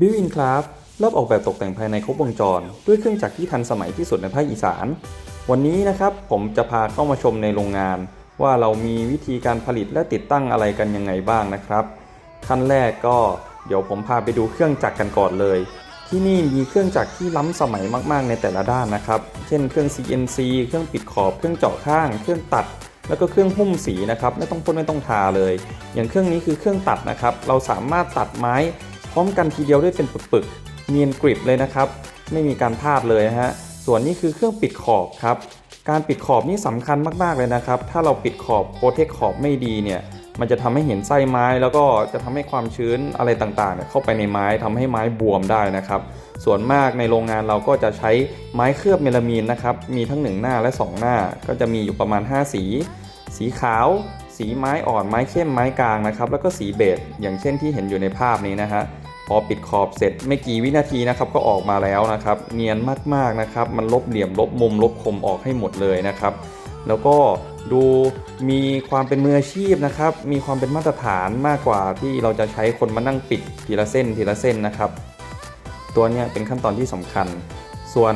บิวอินคลาฟรอบออกแบบตกแต่งภายในครบวงจร ด้วยเครื่องจักรที่ทันสมัยที่สุดในภาคอีสาน วันนี้นะครับผมจะพาเข้ามาชมในโรงงาน ว่าเรามีวิธีการผลิตและติดตั้งอะไรกันยังไงบ้างนะครับขั้นแรกก็เดี๋ยวผมพาไปดูเครื่องจักรกันก่อนเลย ที่นี่มีเครื่องจักรที่ล้ำสมัยมาก ๆ ในแต่ละด้านนะครับ เช่นเครื่อง CNC เครื่องปิดขอบ เครื่องเจาะข้าง เครื่องตัด แล้วก็เครื่องหุ้มสีนะครับ ไม่ต้องพ่นไม่ต้องทาเลย อย่างเครื่องนี้คือเครื่องตัดนะครับ เราสามารถตัดไม้ พร้อมกันทีเดียวด้วยเป็นปึกๆเนียนกริบเลยนะครับ ไม่มีการพลาดเลยนะฮะส่วนนี้คือเครื่องปิดขอบครับการปิดขอบนี่สำคัญมากๆเลยนะครับ ถ้าเราปิดขอบโปรเทคขอบไม่ดีเนี่ย มันจะทำให้เห็นไส้ไม้ แล้วก็จะทำให้ความชื้นอะไรต่างๆเนี่ยเข้าไปในไม้ทำให้ไม้บวมได้นะครับ ส่วนมากในโรงงานเราก็จะใช้ไม้เคลือบเมลามีนนะครับ มีทั้ง 1 หน้าและ 2 หน้า ก็จะมีอยู่ประมาณ 5 สี สีขาว สีไม้อ่อน ไม้เข้ม ไม้กลางนะครับ แล้วก็สีเบจอย่างเช่นที่เห็นอยู่ในภาพนี้นะฮะ พอปิดขอบเสร็จไม่กี่วินาทีนะครับก็ออกมาแล้วนะครับ เนียนมากๆนะครับ มันลบเหลี่ยมลบมุมลบคมออกให้หมดเลยนะครับ แล้วก็ดูมีความเป็นมืออาชีพนะครับ มีความเป็นมาตรฐานมากกว่าที่เราจะใช้คนมานั่งปิดทีละเส้นทีละเส้นนะครับ ตัวนี้เป็นขั้นตอนที่สำคัญ ส่วน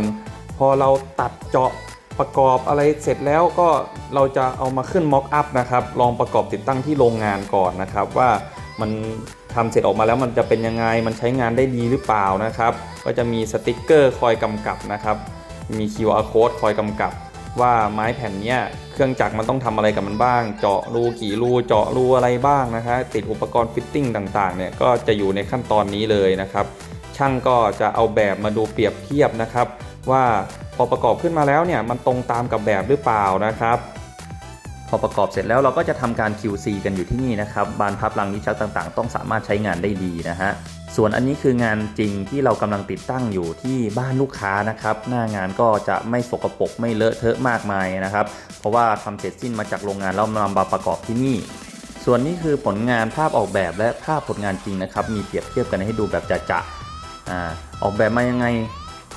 พอเราตัดเจาะประกอบอะไรเสร็จแล้วก็เราจะเอามาขึ้นม็อกอัพนะครับ ลองประกอบติดตั้งที่โรงงานก่อนนะครับ ว่ามัน ทำเสร็จออกมาแล้วมันจะเป็นยังไง มันใช้งานได้ดีหรือเปล่านะครับ ก็จะมีสติกเกอร์คอยกำกับนะครับ มี QR code คอยกำกับ ว่าไม้แผ่นเนี้ยเครื่องจักรมันต้องทำอะไรกับมันบ้าง เจาะรูกี่รู เจาะรูอะไรบ้างนะคะติดอุปกรณ์ฟิตติ้งต่างๆ เนี่ย ก็จะอยู่ในขั้นตอนนี้เลยนะครับ ช่างก็จะเอาแบบมาดูเปรียบเทียบนะครับ ว่าพอประกอบขึ้นมาแล้วเนี่ย มันตรงตามกับแบบหรือเปล่านะครับ พอประกอบเสร็จแล้วเราก็จะทำการ QC กันอยู่ที่นี่นะครับ บานพับรังลิ้นชักต่างๆ ต้องสามารถใช้งานได้ดีนะฮะ ส่วนอันนี้คืองานจริงที่เรากำลังติดตั้งอยู่ที่บ้านลูกค้านะครับ หน้างานก็จะไม่สกปรกไม่เลอะเทอะมากมายนะครับ เพราะว่าทำเสร็จสิ้นมาจากโรงงานแล้วนำมาประกอบที่นี่ ส่วนนี้คือผลงานภาพออกแบบและภาพผลงานจริงนะครับ มีเปรียบเทียบกันให้ดูแบบจะๆอ่าออกแบบมายังไง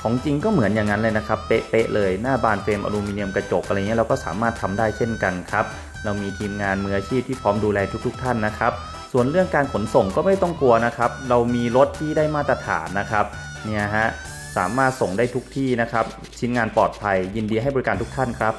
ของจริงก็เหมือนอย่างนั้นเลยนะครับ เป๊ะๆเลยหน้าบานเฟรมอลูมิเนียมกระจกอะไรเงี้ยเราก็สามารถทำได้เช่นกันครับ เรามีทีมงานมืออาชีพที่พร้อมดูแลทุก ๆ ท่านนะครับ ส่วนเรื่องการขนส่งก็ไม่ต้องกลัวนะครับ เรามีรถที่ได้มาตรฐานนะครับเนี่ยฮะสามารถส่งได้ทุกที่นะครับ ชิ้นงานปลอดภัยยินดีให้บริการทุกท่านครับ